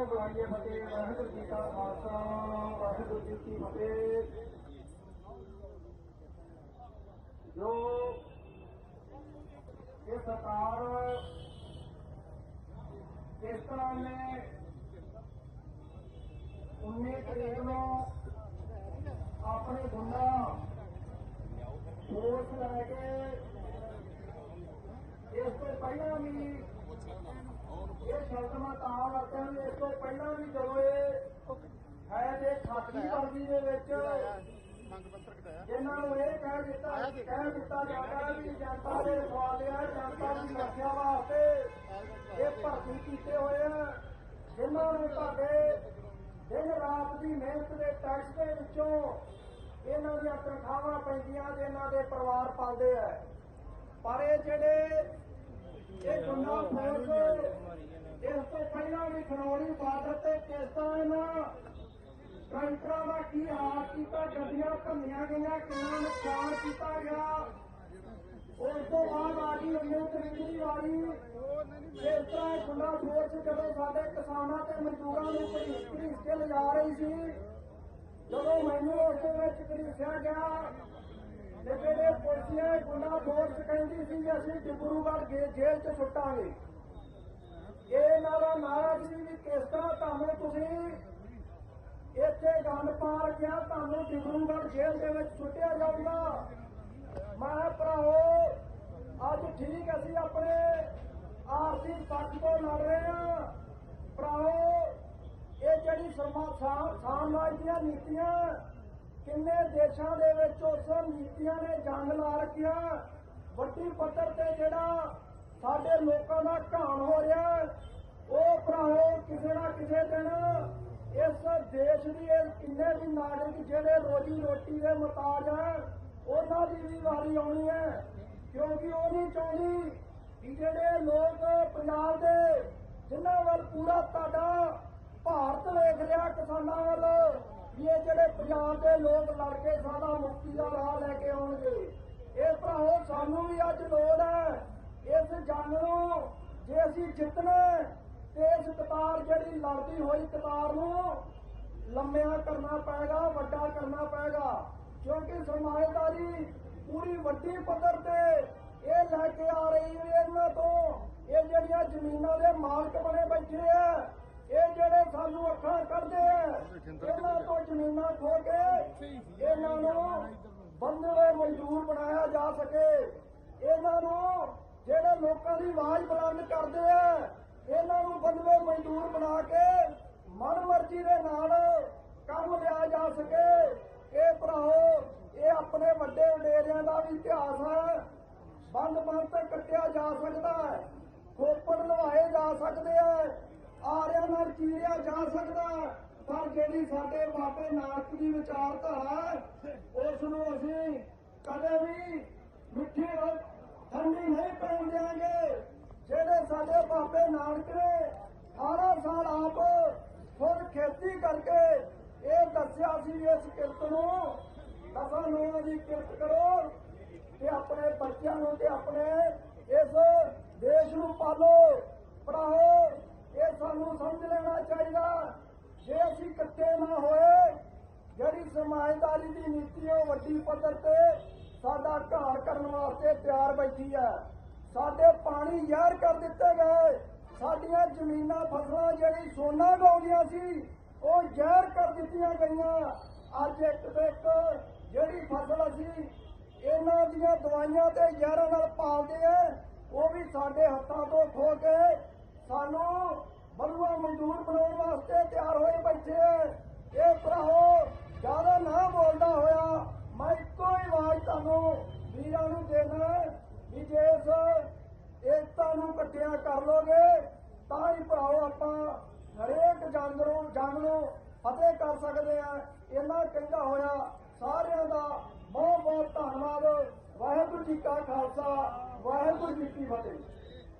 ਨਾਮ ਬੁਲਾਈਏ ਫਤਿਹ ਵਾਹਿਗੁਰੂ ਜੀ ਕਾ ਖਾਲਸਾ ਵਾਹਿਗੁਰੂ ਜੀ ਕੀ ਫਤਿਹ ਜੋ ਇਹ ਸਰਕਾਰ ਇਸ ਤਰ੍ਹਾਂ ਨੇ 19 ਤਰੀਕ ਨੂੰ ਆਪਣੇ ਗੁੰਡਾ ਫੋਰਸ ਲੈ ਕੇ ਇਸ ਤੋਂ ਪਹਿਲਾਂ ਵੀ ਇਹ ਸ਼ਬਦ ਮੈਂ ਤਾਂ ਵਰਤਿਆ ਵੀ ਇਸ ਤੋਂ ਪਹਿਲਾਂ ਵੀ ਜਦੋਂ ਇਹ ਹੈ ਜੇ ਖਾਤੀ ਵਰਦੀ ਦੇ ਵਿੱਚ ਇਹਨਾਂ ਨੂੰ ਇਹ ਕਹਿ ਦਿੱਤਾ ਕਹਿ ਦਿੱਤਾ ਜਾਂਦਾ ਵੀ ਜਨਤਾ ਦੇ ਸਵਾਲਿਆ ਜਨਤਾ ਦੀ ਰੱਖਿਆ ਵਾਸਤੇ ਇਹ ਭਰਤੀ ਕੀਤੇ ਹੋਏ ਆ। ਜਿਨ੍ਹਾਂ ਨੂੰ ਤੁਹਾਡੇ ਦਿਨ ਰਾਤ ਦੀ ਮਿਹਨਤ ਦੇ ਟੈਕਸ ਦੇ ਵਿੱਚੋਂ ਇਹਨਾਂ ਦੀਆਂ ਤਨਖਾਹਾਂ ਪੈਂਦੀਆਂ ਤੇ ਇਹਨਾਂ ਦੇ ਪਰਿਵਾਰ ਪਾਲਦੇ ਆ। ਪਰ ਇਹ ਜਿਹੜੇ ਇਹ ਗੁੰਡਾ ਫੋਰਸ ਇਸ ਤੋਂ ਪਹਿਲਾਂ ਵੀ ਖਨੌਰੀ ਬਾਰਡਰ ਤੇ ਕਿਸ਼ਤਾਂ ਇਹਨਾਂ ਟਰੈਕਟਰਾਂ ਦਾ ਕੀ ਹਾਲ ਕੀਤਾ, ਗੱਡੀਆਂ ਭੰਨੀਆਂ ਗਈਆਂ, ਕਿੰਨਾ ਨੁਕਸਾਨ ਕੀਤਾ ਗਿਆ। ਉਸ ਤੋਂ ਬਾਅਦ ਆ ਗਈ ਅੰਨੇ ਤਰੀਕ ਦੀ ਇਸ ਤਰ੍ਹਾਂ ਇਹ ਗੁੰਡਾ ਫੋਰਸ ਜਦੋਂ ਸਾਡੇ ਕਿਸਾਨਾਂ ਤੇ ਮਜ਼ਦੂਰਾਂ ਨੂੰ ਘੜੀਸ ਘੜੀਸ ਕੇ ਲਿਜਾ ਰਹੀ ਸੀ, ਜਦੋਂ ਮੈਨੂੰ ਉਸ ਦੇ ਵਿੱਚ ਘੜੀਸਿਆ ਗਿਆ ਲੇਕਿਨ ਇਹ ਪੁਲਿਸੀਆਂ ਗੁੰਡਾ ਫੋਰਸ ਕਹਿੰਦੀ ਸੀ ਕਿ ਅਸੀਂ ਡਿਬਰੂਗੜ੍ਹ ਜੇਲ੍ਹ 'ਚ ਸੁੱਟਾਂਗੇ। ਇਹ ਇਹਨਾਂ ਦਾ ਨਾਰਾ ਸੀ ਵੀ ਕਿਸ ਤਰ੍ਹਾਂ ਤੁਹਾਨੂੰ ਤੁਸੀਂ ਇੱਥੇ ਗੰਦ ਪਾ ਰੱਖਿਆ, ਤੁਹਾਨੂੰ ਡਿਬਰੂਗੜ੍ਹ ਜੇਲ੍ਹ ਦੇ ਵਿੱਚ ਸੁੱਟਿਆ ਜਾਊਗਾ। ਮੈਂ ਭਰਾਓ ਅੱਜ ਠੀਕ ਅਸੀਂ ਆਪਣੇ ਆਰਸੀ ਪੱਖ ਤੋਂ ਲੜ ਰਹੇ ਹਾਂ ਭਰਾਓ ਇਹ ਜਿਹੜੀ ਸਮਾ- ਸਾਮਰਾਜ ਦੀਆਂ ਨੀਤੀਆਂ ਕਿੰਨੇ ਦੇਸ਼ਾਂ ਦੇ ਵਿੱਚ ਉਸ ਨੀਤੀਆਂ ਨੇ ਜੰਗ ਲਾ ਰੱਖਿਆ ਵੱਡੀ ਪੱਧਰ ਤੇ ਜਿਹੜਾ ਸਾਡੇ ਲੋਕਾਂ ਦਾ ਘਾਣ ਹੋ ਰਿਹਾ, ਉਹ ਭਰਾਓ ਕਿਸੇ ਨਾ ਕਿਸੇ ਦਿਨ ਇਸ ਦੇਸ਼ ਦੀ, ਇਹ ਕਿੰਨੇ ਵੀ ਨਾਗਰਿਕ ਜਿਹੜੇ ਰੋਜੀ ਰੋਟੀ ਦੇ ਮਤਾਜ ਹੈ ਉਹਨਾਂ ਦੀ ਵੀ ਵਾਰੀ ਆਉਣੀ ਹੈ। ਕਿਉਂਕਿ ਉਹ ਨਹੀਂ ਚਾਹੁੰਦੀ ਕਿ ਜਿਹੜੇ ਲੋਕ ਪੰਜਾਬ ਦੇ, ਜਿਨ੍ਹਾਂ ਵੱਲ ਪੂਰਾ ਤੁਹਾਡਾ ਭਾਰਤ ਵੇਖ ਰਿਹਾ ਕਿਸਾਨਾਂ ਵੱਲ ਵੀ ਇਹ ਜਿਹੜੇ ਪੰਜਾਬ ਦੇ ਲੋਕ ਲੜ ਕੇ ਸਾਡਾ ਮੁਕਤੀ ਦਾ ਰਾਹ ਲੈ ਕੇ ਆਉਣਗੇ, ਇਹ ਭਰਾਓ ਸਾਨੂੰ ਵੀ ਅੱਜ ਲੋੜ ਹੈ। ਇਸ ਜੰਗ ਨੂੰ ਜੇ ਅਸੀਂ ਜਿੱਤਣਾ ਤੇ ਇਸ ਕਤਾਰ ਜਿਹੜੀ ਲੜਦੀ ਹੋਈ ਕਤਾਰ ਨੂੰ ਲੰਮਿਆ ਕਰਨਾ ਪਏਗਾ, ਵੱਡਾ ਕਰਨਾ ਪਏਗਾ। ਕਿਉਂਕਿ ਸਰਮਾਏਦਾਰੀ ਪੂਰੀ ਵੱਡੀ ਪੱਧਰ ਤੇ ਇਹ ਲੈ ਕੇ ਆ ਰਹੀ ਹੈ ਇਹਨਾਂ ਤੋਂ। ਇਹ ਜਿਹੜੀਆਂ ਜ਼ਮੀਨਾਂ ਦੇ ਮਾਲਕ ਬਣੇ ਬੈਠੇ ਆ, ਇਹ ਜਿਹੜੇ ਸਾਨੂੰ ਅੱਖਾਂ ਕੱਢਦੇ ਤੋਂ ਜ਼ਮੀਨਾਂ ਕੇ ਇਹਨਾਂ ਨੂੰ ਬੰਦਵੇ ਮਜ਼ਦੂਰ ਬਣਾਇਆ ਜਾ ਸਕੇ। ਇਹਨਾਂ ਨੂੰ ਜਿਹੜੇ ਲੋਕਾਂ ਦੀ ਆਵਾਜ਼ ਬੁਲੰਦ ਕਰਦੇ ਆ, ਇਹਨਾਂ ਨੂੰ ਬੰਦਵੇ ਮਜ਼ਦੂਰ ਬਣਾ ਕੇ ਮਨਮਰਜ਼ੀ ਦੇ ਨਾਲ ਕੰਮ ਲਿਆ ਜਾ ਸਕੇ। ਇਹ ਭਰਾਓ, ਇਹ ਆਪਣੇ ਵੱਡੇ ਵਡੇਰਿਆਂ ਦਾ ਵੀ ਇਤਿਹਾਸ ਹੈ ਬੰਦ ਬੰਦ ਤੇ ਕੱਟਿਆ ਜਾ ਸਕਦਾ ਹੈ। ਖੋਪੜ ਲਵਾਏ ਜਾ ਸਕਦੇ ਆ। ਆਰਿਆਂ ਨਾਲ ਚੀਰਿਆ ਜਾ ਸਕਦਾ ਪਰ ਜਿਹੜੀ ਸਾਡੇ ਬਾਬੇ ਨਾਨਕ ਦੀ ਵਿਚਾਰਧਾਰਾ ਹੈ, ਉਸ ਨੂੰ ਅਸੀਂ ਕਦੇ ਵੀ ਮਿੱਠੀ ਠੰਡੀ ਨਹੀਂ ਪੈਣ ਦਿਆਂਗੇ। ਜਿਹੜੇ ਸਾਡੇ ਬਾਬੇ ਨਾਨਕ ਨੇ 18 ਸਾਲ ਆਪ ਖੁਦ ਖੇਤੀ ਕਰਕੇ ਇਹ ਦੱਸਿਆ ਸੀ ਇਸ ਕਿਰਤ ਨੂੰ ਦਸਾਂ ਲੋਕਾਂ ਦੀ ਕਿਰਤ ਕਰੋ ਤੇ ਆਪਣੇ ਬੱਚਿਆਂ ਨੂੰ ਤੇ ਆਪਣੇ ਇਸ ਦੇਸ਼ ਨੂੰ ਪਾਲੋ। ਪੜਾਓ ਇਹ ਸਾਨੂੰ ਸਮਝ ਲੈਣਾ ਚਾਹੀਦਾ। ਜੇ ਅਸੀਂ ਇਕੱਠੇ ਨਾ ਹੋਏ, ਜਿਹੜੀ ਸਮਾਜਦਾਰੀ ਦੀ ਨੀਤੀ ਉਹ ਵੱਡੀ ਪੱਧਰ ਤੇ ਸਾਡਾ ਘਾਣ ਕਰਨ ਵਾਸਤੇ ਤਿਆਰ ਬੈਠੀ ਹੈ। ਸਾਡੇ ਪਾਣੀ ਜ਼ਹਿਰ ਕਰ ਦਿੱਤੇ ਗਏ। ਸਾਡੀਆਂ ਜ਼ਮੀਨਾਂ, ਫਸਲਾਂ ਜਿਹੜੀ ਸੋਨਾ ਗਾਉਂਦੀਆਂ ਸੀ, ਉਹ ਜ਼ਹਿਰ ਕਰ ਦਿੱਤੀਆਂ ਗਈਆਂ। ਅੱਜ ਇੱਕ ਤੇ ਇੱਕ ਜਿਹੜੀ ਫਸਲ ਅਸੀਂ ਇਹਨਾਂ ਦੀਆਂ ਦਵਾਈਆਂ ਤੇ ਜ਼ਹਿਰਾਂ ਨਾਲ ਪਾਲਦੇ ਆ, ਉਹ ਵੀ ਸਾਡੇ ਹੱਥਾਂ ਤੋਂ ਖੋ ਕੇ ਸਾਨੂੰ ਬਲੂਆ ਮਜ਼ਦੂਰ ਬਣਾਉਣ ਵਾਸਤੇ ਤਿਆਰ ਹੋਏ ਬੈਠੇ ਇਹ ਭਰਾਓ ਜ਼ਿਆਦਾ ਨਾ ਬੋਲਦਾ ਹੋਇਆ, ਮੈਂ ਇੱਕੋ ਹੀ ਆਵਾਜ਼ ਤੁਹਾਨੂੰ ਵੀਰਾਂ ਨੂੰ ਦੇਣਾ ਵੀ ਜੇ ਇਸ ਏਕਤਾ ਨੂੰ ਇਕੱਠਿਆਂ ਕਰ ਲੋਗੇ, ਤਾਂ ਹੀ ਭਰਾਓ ਆਪਾਂ ਹਰੇਕ ਜੰਗ ਨੂੰ ਜੰਗ ਨੂੰ ਫਤਿਹ ਕਰ ਸਕਦੇ ਆ। ਇਹਨਾਂ ਕਹਿੰਦਾ ਹੋਇਆ, ਸਾਰਿਆਂ ਦਾ ਬਹੁਤ ਬਹੁਤ ਧੰਨਵਾਦ। ਵਾਹਿਗੁਰੂ ਜੀ ਕਾ ਖਾਲਸਾ, ਵਾਹਿਗੁਰੂ ਜੀ ਕੀ ਫਤਿਹ।